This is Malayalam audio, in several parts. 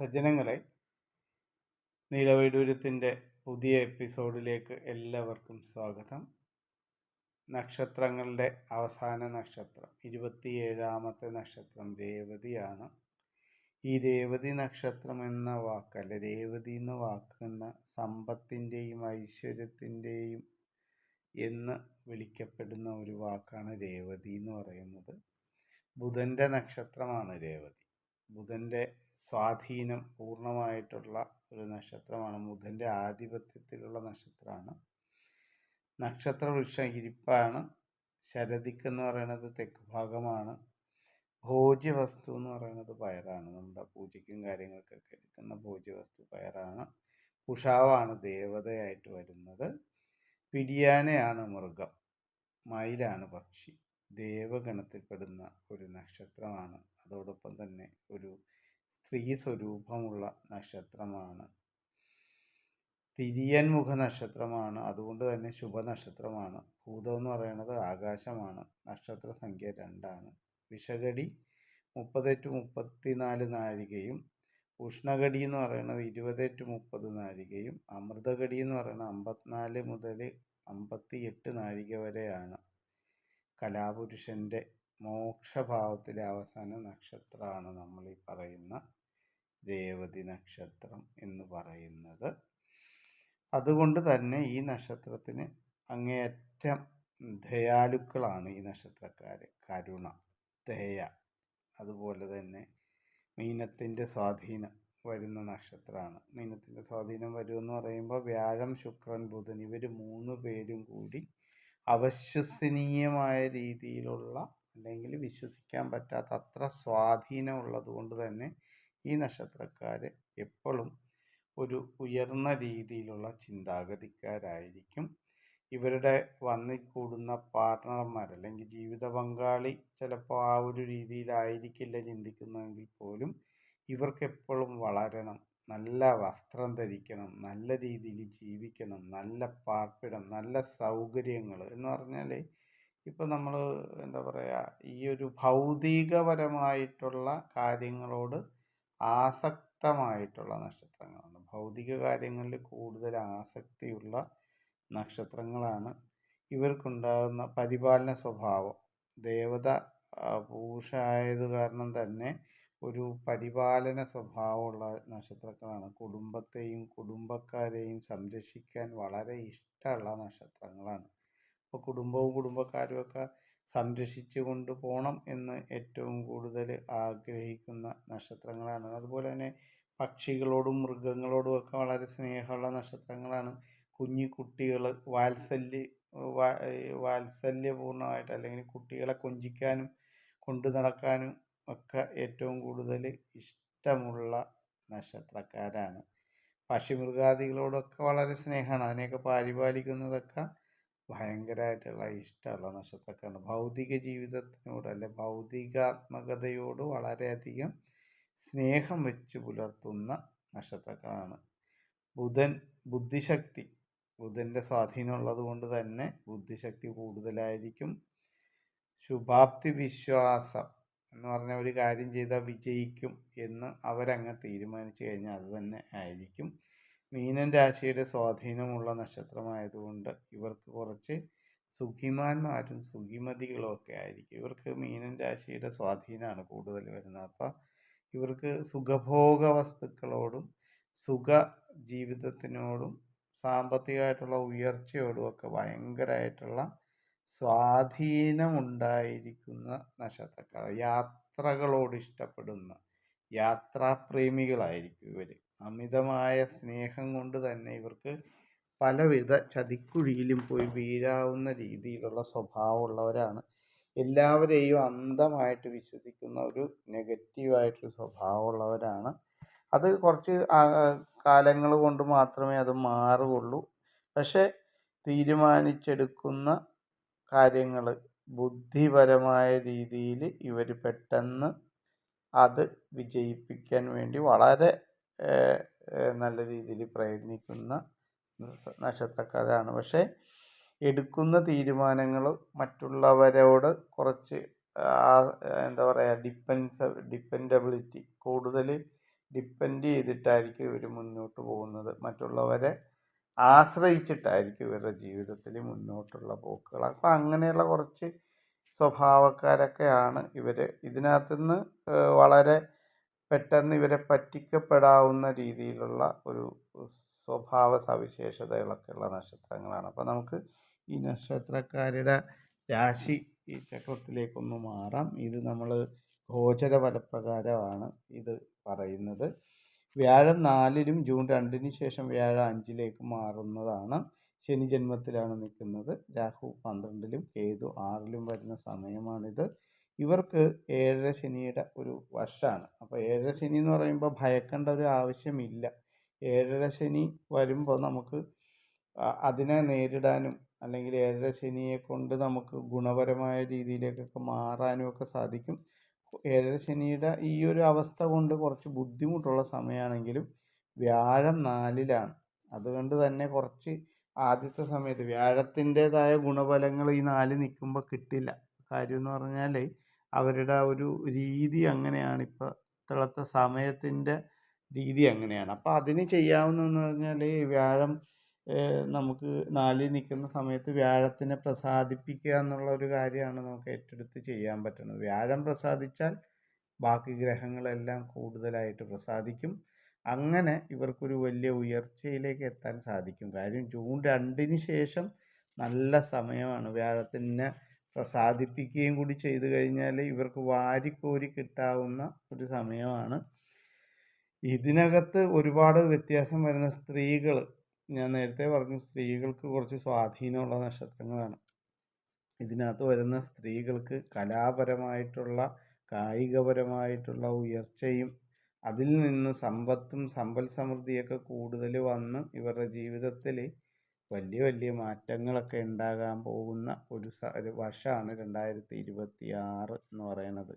സജ്ജനങ്ങളെ നീലവൈഡൂര്യത്തിന്റെ പുതിയ എപ്പിസോഡിലേക്ക് എല്ലാവർക്കും സ്വാഗതം. നക്ഷത്രങ്ങളുടെ അവസാന നക്ഷത്രം ഇരുപത്തിയേഴാമത്തെ നക്ഷത്രം രേവതിയാണ്. ഈ രേവതി നക്ഷത്രം എന്ന വാക്കല്ല രേവതി എന്ന വാക്കുന്ന സമ്പത്തിന്റെയും ഐശ്വര്യത്തിന്റെയും എന്ന് വിളിക്കപ്പെടുന്ന ഒരു വാക്കാണ് രേവതി എന്ന് പറയുന്നത്. ബുധന്റെ നക്ഷത്രമാണ് രേവതി. ബുധന്റെ സ്വാധീനം പൂർണമായിട്ടുള്ള ഒരു നക്ഷത്രമാണ്. ബുധന്റെ ആധിപത്യത്തിലുള്ള നക്ഷത്രമാണ്. നക്ഷത്ര വൃക്ഷം ഇരിപ്പാണ്. ശരദിക്ക് എന്ന് പറയുന്നത് തെക്ക് ഭാഗമാണ്. ഭോജ്യവസ്തു എന്ന് പറയുന്നത് പയറാണ്. നമ്മുടെ പൂജയ്ക്കും കാര്യങ്ങൾക്കൊക്കെ എടുക്കുന്ന ഭോജ്യവസ്തു പയറാണ്. ഉഷാവാണ് ദേവതയായിട്ട് വരുന്നത്. പിടിയാനയാണ് മൃഗം. മയിലാണ് പക്ഷി. ദേവഗണത്തിൽപ്പെടുന്ന ഒരു നക്ഷത്രമാണ്. അതോടൊപ്പം തന്നെ ഒരു സ്ത്രീ സ്വരൂപമുള്ള നക്ഷത്രമാണ്. തിരിയൻ മുഖ നക്ഷത്രമാണ് അതുകൊണ്ട് തന്നെ ശുഭനക്ഷത്രമാണ്. ഭൂതം എന്ന് പറയുന്നത് ആകാശമാണ്. നക്ഷത്ര സംഖ്യ രണ്ടാണ്. വിഷഗടി മുപ്പത് ടു മുപ്പത്തിനാല് നാഴികയും ഉഷ്ണഗടി എന്ന് പറയുന്നത് ഇരുപത് ടു മുപ്പത് നാഴികയും അമൃതഗടി എന്ന് പറയുന്നത് അമ്പത്തിനാല് മുതൽ അമ്പത്തി എട്ട് നാഴിക വരെയാണ്. കലാപുരുഷന്റെ മോക്ഷഭാവത്തിലെ അവസാന നക്ഷത്രമാണ് നമ്മൾ ഈ പറയുന്ന രേവതി നക്ഷത്രം എന്ന് പറയുന്നത്. അതുകൊണ്ട് തന്നെ ഈ നക്ഷത്രത്തിന് അങ്ങേയറ്റം ദയാലുക്കളാണ് ഈ നക്ഷത്രക്കാർ കരുണ ദയ അതുപോലെ തന്നെ മീനത്തിന്റെ സ്വാധീനം വരുന്ന നക്ഷത്രമാണ്. മീനത്തിന്റെ സ്വാധീനം വരുമെന്ന് പറയുമ്പോൾ വ്യാഴം ശുക്രൻ ബുധൻ ഇവർ മൂന്ന് പേരും കൂടി അവിശ്വസനീയമായ രീതിയിലുള്ള അല്ലെങ്കിൽ വിശ്വസിക്കാൻ പറ്റാത്ത അത്ര സ്വാധീനം ഉള്ളത് കൊണ്ട് തന്നെ ഈ നക്ഷത്രക്കാർ എപ്പോഴും ഒരു ഉയർന്ന രീതിയിലുള്ള ചിന്താഗതിക്കാരായിരിക്കും. ഇവരുടെ വന്നിക്കൂടുന്ന പാർട്ട്ണർമാർ അല്ലെങ്കിൽ ജീവിത പങ്കാളി ചിലപ്പോൾ ആ ഒരു രീതിയിലായിരിക്കില്ല ചിന്തിക്കുന്നതെങ്കിൽ പോലും ഇവർക്ക് എപ്പോഴും വളരണം നല്ല വസ്ത്രം ധരിക്കണം നല്ല രീതിയിൽ ജീവിക്കണം നല്ല പാർപ്പിടം നല്ല സൗകര്യങ്ങൾ എന്ന് പറഞ്ഞാൽ ഇപ്പം നമ്മൾ എന്താ പറയുക ഈ ഒരു ഭൗതികപരമായിട്ടുള്ള കാര്യങ്ങളോട് ആസക്തമായിട്ടുള്ള നക്ഷത്രങ്ങളാണ്. ഭൗതിക കാര്യങ്ങളിൽ കൂടുതൽ ആസക്തിയുള്ള നക്ഷത്രങ്ങളാണ് ഇവർക്കുണ്ടാകുന്ന പരിപാലന സ്വഭാവം. ദേവത പൂഷായത് കാരണം തന്നെ ഒരു പരിപാലന സ്വഭാവമുള്ള നക്ഷത്രങ്ങളാണ്. കുടുംബത്തെയും കുടുംബക്കാരെയും സംരക്ഷിക്കാൻ വളരെ ഇഷ്ടമുള്ള നക്ഷത്രങ്ങളാണ്. ഇപ്പോൾ കുടുംബവും കുടുംബക്കാരും ഒക്കെ സംരക്ഷിച്ചു കൊണ്ട് എന്ന് ഏറ്റവും കൂടുതൽ ആഗ്രഹിക്കുന്ന നക്ഷത്രങ്ങളാണ്. അതുപോലെ തന്നെ പക്ഷികളോടും മൃഗങ്ങളോടും ഒക്കെ വളരെ സ്നേഹമുള്ള നക്ഷത്രങ്ങളാണ്. കുഞ്ഞു കുട്ടികൾ വാത്സല്യ വാത്സല്യപൂർണമായിട്ട് അല്ലെങ്കിൽ കുട്ടികളെ കൊഞ്ചിക്കാനും കൊണ്ടു നടക്കാനും ഒക്കെ ഏറ്റവും കൂടുതൽ ഇഷ്ടമുള്ള നക്ഷത്രക്കാരാണ്. പക്ഷി മൃഗാദികളോടൊക്കെ വളരെ സ്നേഹമാണ്. അതിനെയൊക്കെ പരിപാലിക്കുന്നതൊക്കെ ഭയങ്കരമായിട്ടുള്ള ഇഷ്ടമുള്ള നക്ഷത്രക്കാണ്. ഭൗതിക ജീവിതത്തിനോട് അല്ലെ ഭൗതികാത്മകതയോട് വളരെയധികം സ്നേഹം വെച്ച് പുലർത്തുന്ന നക്ഷത്രക്കാരാണ് ബുധൻ ബുദ്ധിശക്തി. ബുധന്റെ സ്വാധീനം ഉള്ളത് കൊണ്ട് തന്നെ ബുദ്ധിശക്തി കൂടുതലായിരിക്കും. ശുഭാപ്തി വിശ്വാസം എന്ന് പറഞ്ഞ ഒരു കാര്യം ചെയ്താൽ വിജയിക്കും എന്ന് അവരങ്ങ് തീരുമാനിച്ചു കഴിഞ്ഞാൽ അത് തന്നെ ആയിരിക്കും. മീനൻ രാശിയുടെ സ്വാധീനമുള്ള നക്ഷത്രമായതുകൊണ്ട് ഇവർക്ക് കുറച്ച് സുഖിമാന്മാരും സുഖിമതികളും ഒക്കെ ആയിരിക്കും. ഇവർക്ക് മീനൻ രാശിയുടെ സ്വാധീനമാണ് കൂടുതൽ വരുന്നത്. അപ്പം ഇവർക്ക് സുഖഭോഗ വസ്തുക്കളോടും സുഖ ജീവിതത്തിനോടും സാമ്പത്തികമായിട്ടുള്ള ഉയർച്ചയോടും ഒക്കെ ഭയങ്കരമായിട്ടുള്ള സ്വാധീനമുണ്ടായിരിക്കുന്ന നക്ഷത്രക്കാർ യാത്രകളോട് ഇഷ്ടപ്പെടുന്ന യാത്രാപ്രേമികളായിരിക്കും ഇവർ അമിതമായ സ്നേഹം കൊണ്ട് തന്നെ ഇവർക്ക് പലവിധ ചതിക്കുഴിയിലും പോയി വീഴാവുന്ന രീതിയിലുള്ള സ്വഭാവമുള്ളവരാണ്. എല്ലാവരെയും അന്ധമായിട്ട് വിശ്വസിക്കുന്ന ഒരു നെഗറ്റീവായിട്ടുള്ള സ്വഭാവമുള്ളവരാണ്. അത് കുറച്ച് കാലങ്ങൾ കൊണ്ട് മാത്രമേ അത് മാറുകയുള്ളൂ. പക്ഷേ തീരുമാനിച്ചെടുക്കുന്ന കാര്യങ്ങൾ ബുദ്ധിപരമായ രീതിയിൽ ഇവർ പെട്ടെന്ന് അത് വിജയിപ്പിക്കാൻ വേണ്ടി വളരെ നല്ല രീതിയിൽ പ്രയത്നിക്കുന്ന നക്ഷത്രക്കാരാണ്. പക്ഷേ എടുക്കുന്ന തീരുമാനങ്ങൾ മറ്റുള്ളവരോട് കുറച്ച് എന്താ പറയുക ഡിപ്പെൻസ് ഡിപ്പെൻഡബിലിറ്റി കൂടുതൽ ഡിപ്പെൻഡ് ചെയ്തിട്ടായിരിക്കും ഇവർ മുന്നോട്ട് പോകുന്നത്. മറ്റുള്ളവരെ ആശ്രയിച്ചിട്ടായിരിക്കും ഇവരുടെ ജീവിതത്തിൽ മുന്നോട്ടുള്ള പോക്കുകൾ. അപ്പം അങ്ങനെയുള്ള കുറച്ച് സ്വഭാവക്കാരൊക്കെയാണ് ഇവർ. ഇതിനകത്തുനിന്ന് വളരെ പെട്ടെന്ന് ഇവരെ പറ്റിക്കപ്പെടാവുന്ന രീതിയിലുള്ള ഒരു സ്വഭാവ സവിശേഷതകളൊക്കെ ഉള്ള നക്ഷത്രങ്ങളാണ്. അപ്പോൾ നമുക്ക് ഈ നക്ഷത്രക്കാരുടെ രാശി ഈ ചക്രത്തിലേക്കൊന്ന് മാറാം. ഇത് നമ്മൾ ഗോചര ഫലപ്രകാരമാണ് ഇത് പറയുന്നത്. വ്യാഴം നാലിനും ജൂൺ രണ്ടിന് ശേഷം വ്യാഴം അഞ്ചിലേക്ക് മാറുന്നതാണ്. ശനി ജന്മത്തിലാണ് നിൽക്കുന്നത്. രാഹു പന്ത്രണ്ടിലും കേതു ആറിലും വരുന്ന സമയമാണിത്. ഇവർക്ക് ഏഴര ശനിയുടെ ഒരു വശമാണ് അപ്പോൾ ഏഴര ശനി എന്ന് പറയുമ്പോൾ ഭയക്കേണ്ട ഒരു ആവശ്യമില്ല. ഏഴര ശനി വരുമ്പോൾ നമുക്ക് അതിനെ നേരിടാനും അല്ലെങ്കിൽ ഏഴര ശനിയെ കൊണ്ട് നമുക്ക് ഗുണപരമായ രീതിയിലേക്കൊക്കെ മാറാനും ഒക്കെ സാധിക്കും. ഏഴര ശനിയുടെ ഈ ഒരു അവസ്ഥ കൊണ്ട് കുറച്ച് ബുദ്ധിമുട്ടുള്ള സമയമാണെങ്കിലും വ്യാഴം നാലിലാണ്. അതുകൊണ്ട് തന്നെ കുറച്ച് ആദ്യത്തെ സമയത്ത് വ്യാഴത്തിന്റെതായ ഗുണഫലങ്ങൾ ഈ നാല് നിൽക്കുമ്പോൾ കിട്ടില്ല. കാര്യം എന്ന് പറഞ്ഞാൽ അവരുടെ ഒരു രീതി അങ്ങനെയാണ്. ഇപ്പോൾ ഇപ്പോഴത്തെ സമയത്തിന്റെ രീതി അങ്ങനെയാണ്. അപ്പോൾ അതിന് ചെയ്യാവുന്നതെന്ന് പറഞ്ഞാൽ വ്യാഴം നമുക്ക് നാലിൽ നിൽക്കുന്ന സമയത്ത് വ്യാഴത്തിനെ പ്രസാദിപ്പിക്കുക എന്നുള്ള ഒരു കാര്യമാണ് നമുക്ക് ഏറ്റെടുത്ത് ചെയ്യാൻ പറ്റുന്നത്. വ്യാഴം പ്രസാദിച്ചാൽ ബാക്കി ഗ്രഹങ്ങളെല്ലാം കൂടുതലായിട്ട് പ്രസാദിക്കും. അങ്ങനെ ഇവർക്കൊരു വലിയ ഉയർച്ചയിലേക്ക് എത്താൻ സാധിക്കും. കാര്യം ജൂൺ രണ്ടിന് ശേഷം നല്ല സമയമാണ്. വ്യാഴത്തിനെ പ്രസാദിപ്പിക്കുകയും കൂടി ചെയ്തു കഴിഞ്ഞാൽ ഇവർക്ക് വാരിക്കോരി കിട്ടാവുന്ന ഒരു സമയമാണ്. ഇതിനകത്ത് ഒരുപാട് വ്യത്യാസം വരുന്ന സ്ത്രീകൾ ഞാൻ നേരത്തെ പറഞ്ഞു സ്ത്രീകൾക്ക് കുറച്ച് സ്വാധീനമുള്ള നക്ഷത്രങ്ങളാണ്. ഇതിനകത്ത് വരുന്ന സ്ത്രീകൾക്ക് കലാപരമായിട്ടുള്ള കായികപരമായിട്ടുള്ള ഉയർച്ചയും അതിൽ നിന്ന് സമ്പത്തും സമ്പൽ സമൃദ്ധിയൊക്കെ കൂടുതൽ വന്ന് ഇവരുടെ ജീവിതത്തിൽ വലിയ വലിയ മാറ്റങ്ങളൊക്കെ ഉണ്ടാകാൻ പോകുന്ന ഒരു ഒരു വർഷമാണ് രണ്ടായിരത്തി ഇരുപത്തി ആറ് എന്ന് പറയുന്നത്.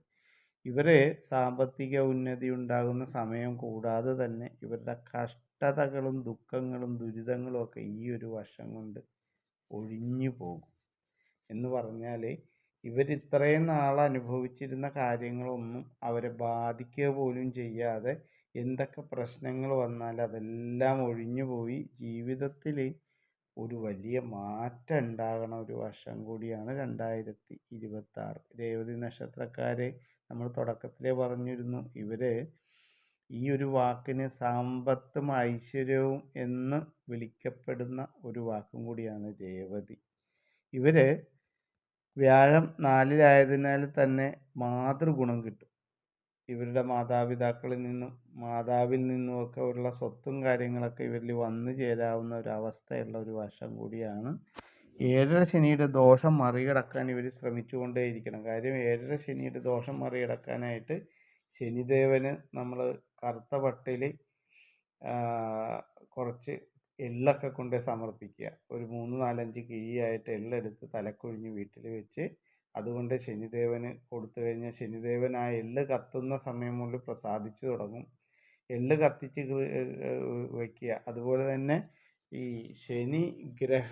ഇവരെ സാമ്പത്തിക ഉന്നതി ഉണ്ടാകുന്ന സമയം കൂടാതെ തന്നെ ഇവരുടെ കഷ്ടതകളും ദുഃഖങ്ങളും ദുരിതങ്ങളും ഒക്കെ ഈ ഒരു വർഷം കൊണ്ട് ഒഴിഞ്ഞു പോകും. എന്ന് പറഞ്ഞാൽ ഇവരിത്രയും നാൾ അനുഭവിച്ചിരുന്ന കാര്യങ്ങളൊന്നും അവരെ ബാധിക്കുക പോലും ചെയ്യാതെ എന്തൊക്കെ പ്രശ്നങ്ങൾ വന്നാൽ അതെല്ലാം ഒഴിഞ്ഞു പോയി. ജീവിതത്തിൽ ഒരു വലിയ മാറ്റം ഉണ്ടാകണ ഒരു വർഷം കൂടിയാണ് രണ്ടായിരത്തി ഇരുപത്താറ് രേവതി നക്ഷത്രക്കാരെ നമ്മൾ തുടക്കത്തിലേ പറഞ്ഞിരുന്നു. ഇവർ ഈ ഒരു വാക്കിന് സമ്പത്തും ഐശ്വര്യവും എന്ന് വിളിക്കപ്പെടുന്ന ഒരു വാക്കും കൂടിയാണ് രേവതി. ഇവർ വ്യാഴം നാലിലായതിനാൽ തന്നെ മാതൃഗുണം കിട്ടും. ഇവരുടെ മാതാപിതാക്കളിൽ നിന്നും മാതാവിൽ നിന്നുമൊക്കെ ഉള്ള സ്വത്തും കാര്യങ്ങളൊക്കെ ഇവരിൽ വന്നു ചേരാവുന്ന ഒരു അവസ്ഥയുള്ള ഒരു വർഷം കൂടിയാണ്. ഏഴര ശനിയുടെ ദോഷം മറികടക്കാൻ ഇവർ ശ്രമിച്ചുകൊണ്ടേയിരിക്കണം. കാര്യം ഏഴര ശനിയുടെ ദോഷം മറികടക്കാനായിട്ട് ശനിദേവന് നമ്മൾ കറുത്ത പട്ടിൽ കുറച്ച് എള്ളൊക്കെ കൊണ്ട് സമർപ്പിക്കുക. ഒരു മൂന്ന് നാലഞ്ച് കിഴിയായിട്ട് എള്ളെടുത്ത് തലക്കൊഴിഞ്ഞ് വീട്ടിൽ വെച്ച് അതുകൊണ്ട് ശനിദേവന് കൊടുത്തു കഴിഞ്ഞാൽ ശനിദേവൻ ആ എള്ള് കത്തുന്ന സമയം കൊണ്ട് പ്രസാദിച്ചു തുടങ്ങും. എള്ള് കത്തിച്ച് വയ്ക്കുക അതുപോലെ തന്നെ ഈ ശനി ഗ്രഹ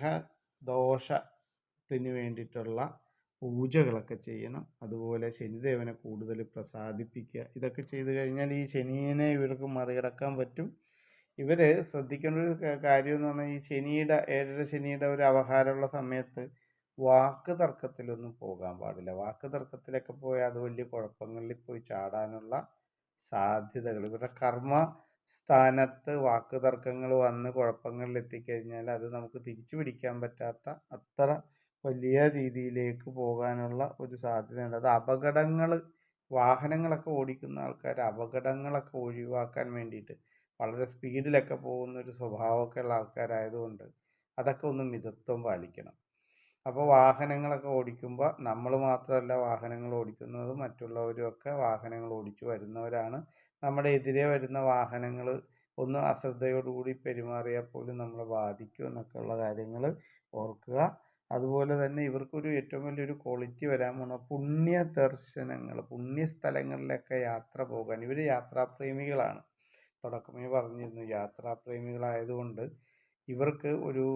ദോഷത്തിന് വേണ്ടിയിട്ടുള്ള പൂജകളൊക്കെ ചെയ്യണം. അതുപോലെ ശനിദേവനെ കൂടുതൽ പ്രസാദിപ്പിക്കുക. ഇതൊക്കെ ചെയ്തു കഴിഞ്ഞാൽ ഈ ശനിയെ ഇവർക്ക് മറികടക്കാൻ പറ്റും. ഇവർ ശ്രദ്ധിക്കേണ്ട ഒരു കാര്യം എന്ന് പറഞ്ഞാൽ ഈ ശനിയുടെ ഏഴര ശനിയുടെ ഒരു അവഹാരമുള്ള സമയത്ത് വാക്ക് തർക്കത്തിലൊന്നും പോകാൻ പാടില്ല. വാക്ക് തർക്കത്തിലൊക്കെ പോയാൽ അത് വലിയ കുഴപ്പങ്ങളിൽ പോയി ചാടാനുള്ള സാധ്യതകൾ. ഇവരുടെ കർമ്മ സ്ഥാനത്ത് വാക്ക് തർക്കങ്ങൾ വന്ന് കുഴപ്പങ്ങളിൽ എത്തിക്കഴിഞ്ഞാൽ അത് നമുക്ക് തിരിച്ചു പിടിക്കാൻ പറ്റാത്ത അത്ര വലിയ രീതിയിലേക്ക് പോകാനുള്ള ഒരു സാധ്യതയുണ്ട്. അത് അപകടങ്ങൾ വാഹനങ്ങളൊക്കെ ഓടിക്കുന്ന ആൾക്കാർ അപകടങ്ങളൊക്കെ ഒഴിവാക്കാൻ വേണ്ടിയിട്ട് വളരെ സ്പീഡിലൊക്കെ പോകുന്ന ഒരു സ്വഭാവമൊക്കെ ഉള്ള ആൾക്കാരായതുകൊണ്ട് അതൊക്കെ ഒന്ന് മിതത്വം പാലിക്കണം. അപ്പോൾ വാഹനങ്ങളൊക്കെ ഓടിക്കുമ്പോൾ നമ്മൾ മാത്രമല്ല വാഹനങ്ങൾ ഓടിക്കുന്നത് മറ്റുള്ളവരും ഒക്കെ വാഹനങ്ങൾ ഓടിച്ചു വരുന്നവരാണ്. നമ്മുടെ എതിരെ വരുന്ന വാഹനങ്ങൾ ഒന്ന് അശ്രദ്ധയോടുകൂടി പെരുമാറിയാൽ പോലും നമ്മളെ ബാധിക്കും എന്നൊക്കെ ഉള്ള കാര്യങ്ങൾ ഓർക്കുക. അതുപോലെ തന്നെ ഇവർക്കൊരു ഏറ്റവും വലിയൊരു ക്വാളിറ്റി വരാൻ പോണ പുണ്യ ദർശനങ്ങൾ പുണ്യ സ്ഥലങ്ങളിലൊക്കെ യാത്ര പോകാൻ. ഇവർ യാത്രാപ്രേമികളാണ്. തുടക്കമേ പറഞ്ഞിരുന്നു. യാത്രാപ്രേമികളായതുകൊണ്ട് ഇവർക്ക് ഒരു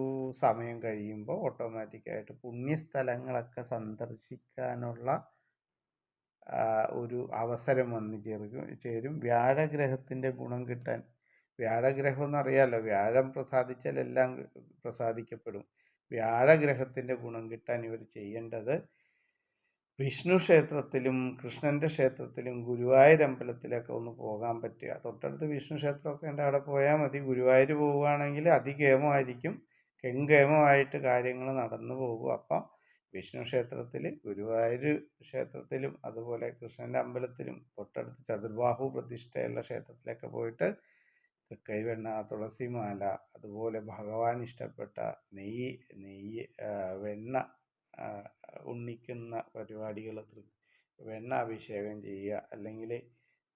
സമയം കഴിയുമ്പോൾ ഓട്ടോമാറ്റിക്കായിട്ട് പുണ്യസ്ഥലങ്ങളൊക്കെ സന്ദർശിക്കാനുള്ള ഒരു അവസരം വന്നു ചേർക്കും ചേരും. വ്യാഴഗ്രഹത്തിന്റെ ഗുണം കിട്ടാൻ വ്യാഴഗ്രഹം എന്നറിയാമല്ലോ വ്യാഴം പ്രസാദിച്ചാൽ എല്ലാം പ്രസാദിക്കപ്പെടും. വ്യാഴഗ്രഹത്തിന്റെ ഗുണം കിട്ടാൻ ഇവർ ചെയ്യേണ്ടത് വിഷ്ണു ക്ഷേത്രത്തിലും കൃഷ്ണന്റെ ക്ഷേത്രത്തിലും ഗുരുവായൂർ അമ്പലത്തിലൊക്കെ ഒന്ന് പോകാൻ പറ്റുക. തൊട്ടടുത്ത് വിഷ്ണു ക്ഷേത്രമൊക്കെ ഉണ്ട്. അവിടെ പോയാൽ മതി. ഗുരുവായൂർ പോവുകയാണെങ്കിൽ അതികേമമായിരിക്കും. കെങ്കേമമായിട്ട് കാര്യങ്ങൾ നടന്നു പോകും. അപ്പം വിഷ്ണു ക്ഷേത്രത്തിൽ ഗുരുവായൂർ ക്ഷേത്രത്തിലും അതുപോലെ കൃഷ്ണന്റെ അമ്പലത്തിലും തൊട്ടടുത്ത് ചതുർബാഹു പ്രതിഷ്ഠയുള്ള ക്ഷേത്രത്തിലൊക്കെ പോയിട്ട് കൈവെണ്ണ തുളസിമാല അതുപോലെ ഭഗവാൻ ഇഷ്ടപ്പെട്ട നെയ്യ് നെയ്യ് വെണ്ണ ഉണ്ണിക്കുന്ന പരിപാടികൾ വെണ്ണ അഭിഷേകം ചെയ്യുക അല്ലെങ്കിൽ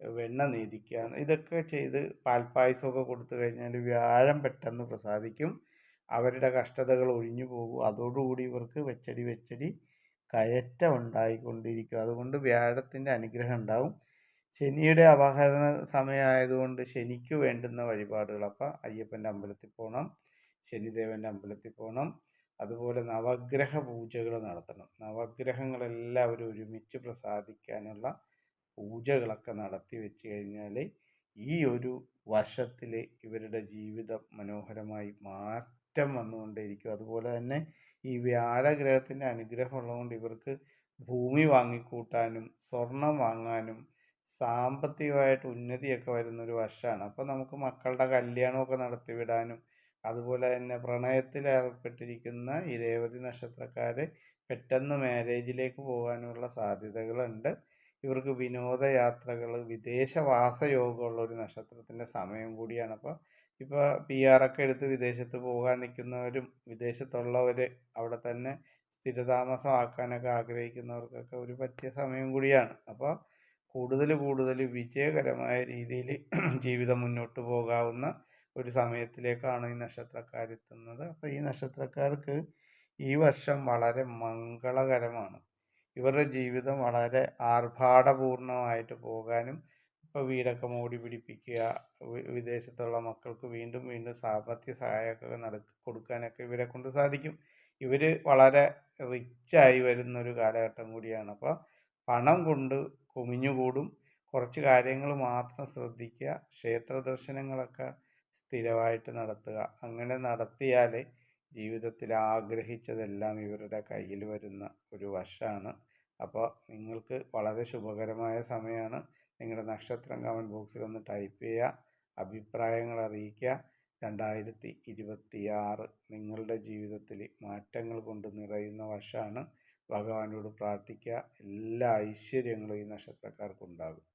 വെണ്ണ നീതിക്കുക ഇതൊക്കെ ചെയ്ത് പാൽപ്പായസമൊക്കെ കൊടുത്തു കഴിഞ്ഞാൽ വ്യാഴം പെട്ടെന്ന് പ്രസാദിക്കും. അവരുടെ കഷ്ടതകൾ ഒഴിഞ്ഞു പോകും. അതോടുകൂടി ഇവർക്ക് വെച്ചടി വെച്ചടി കയറ്റം ഉണ്ടായിക്കൊണ്ടിരിക്കും. അതുകൊണ്ട് വ്യാഴത്തിന്റെ അനുഗ്രഹം ഉണ്ടാവും. ശനിയുടെ അപഹരണ സമയമായതുകൊണ്ട് ശനിക്ക് വേണ്ടുന്ന വഴിപാടുകൾ. അപ്പം അയ്യപ്പന്റെ അമ്പലത്തിൽ പോകണം ശനിദേവന്റെ അമ്പലത്തിൽ പോകണം അതുപോലെ നവഗ്രഹ പൂജകൾ നടത്തണം. നവഗ്രഹങ്ങളെല്ലാവരും ഒരുമിച്ച് പ്രസാദിക്കാനുള്ള പൂജകളൊക്കെ നടത്തി വെച്ച് കഴിഞ്ഞാൽ ഈ ഒരു വർഷത്തിൽ ഇവരുടെ ജീവിതം മനോഹരമായി മാറ്റം വന്നുകൊണ്ടേയിരിക്കും. അതുപോലെ തന്നെ ഈ വ്യാഴഗ്രഹത്തിന്റെ അനുഗ്രഹം ഉള്ളതുകൊണ്ട് ഇവർക്ക് ഭൂമി വാങ്ങിക്കൂട്ടാനും സ്വർണം വാങ്ങാനും സാമ്പത്തികമായിട്ട് ഉന്നതിയൊക്കെ വരുന്നൊരു വർഷമാണ്. അപ്പോൾ നമുക്ക് മക്കളുടെ കല്യാണമൊക്കെ നടത്തി വിടാനും അതുപോലെ തന്നെ പ്രണയത്തിൽ ഏർപ്പെട്ടിരിക്കുന്ന ഈ രേവതി നക്ഷത്രക്കാർ പെട്ടെന്ന് മാരേജിലേക്ക് പോകാനുള്ള സാധ്യതകളുണ്ട്. ഇവർക്ക് വിനോദയാത്രകൾ വിദേശവാസ യോഗമുള്ള ഒരു നക്ഷത്രത്തിന്റെ സമയം കൂടിയാണ്. അപ്പോൾ ഇപ്പോൾ പി ആർ ഒക്കെ എടുത്ത് വിദേശത്ത് പോകാൻ നിൽക്കുന്നവരും വിദേശത്തുള്ളവർ അവിടെ തന്നെ സ്ഥിരതാമസമാക്കാനൊക്കെ ആഗ്രഹിക്കുന്നവർക്കൊക്കെ ഒരു പറ്റിയ സമയം കൂടിയാണ്. അപ്പോൾ കൂടുതൽ കൂടുതൽ വിജയകരമായ രീതിയിൽ ജീവിതം മുന്നോട്ട് പോകാവുന്ന ഒരു സമയത്തിലേക്കാണ് ഈ നക്ഷത്രക്കാരെത്തുന്നത് അപ്പോൾ ഈ നക്ഷത്രക്കാർക്ക് ഈ വർഷം വളരെ മംഗളകരമാണ്. ഇവരുടെ ജീവിതം വളരെ ആർഭാടപൂർണമായിട്ട് പോകാനും ഇപ്പോൾ വീടൊക്കെ മോടി പിടിപ്പിക്കുക വിദേശത്തുള്ള മക്കൾക്ക് വീണ്ടും വീണ്ടും സാമ്പത്തിക സഹായമൊക്കെ നട കൊടുക്കാനൊക്കെ ഇവരെ കൊണ്ട് സാധിക്കും. ഇവർ വളരെ റിച്ചായി വരുന്നൊരു കാലഘട്ടം കൂടിയാണ്. അപ്പോൾ പണം കൊണ്ട് കുമിഞ്ഞുകൂടും. കുറച്ച് കാര്യങ്ങൾ മാത്രം ശ്രദ്ധിക്കുക. ക്ഷേത്ര ദർശനങ്ങളൊക്കെ സ്ഥിരമായിട്ട് നടത്തുക. അങ്ങനെ നടത്തിയാൽ ജീവിതത്തിൽ ആഗ്രഹിച്ചതെല്ലാം ഇവരുടെ കയ്യിൽ വരുന്ന ഒരു വശമാണ് അപ്പോൾ നിങ്ങൾക്ക് വളരെ ശുഭകരമായ സമയമാണ്. നിങ്ങളുടെ നക്ഷത്രം കമന്റ് ബോക്സിൽ ഒന്ന് ടൈപ്പ് ചെയ്യുക. അഭിപ്രായങ്ങൾ അറിയിക്കുക. രണ്ടായിരത്തി ഇരുപത്തിയാറ് നിങ്ങളുടെ ജീവിതത്തിൽ മാറ്റങ്ങൾ കൊണ്ട് നിറയുന്ന വർഷമാണ് ഭഗവാനോട് പ്രാർത്ഥിക്കുക. എല്ലാ ഐശ്വര്യങ്ങളും ഈ നക്ഷത്രക്കാർക്കുണ്ടാകും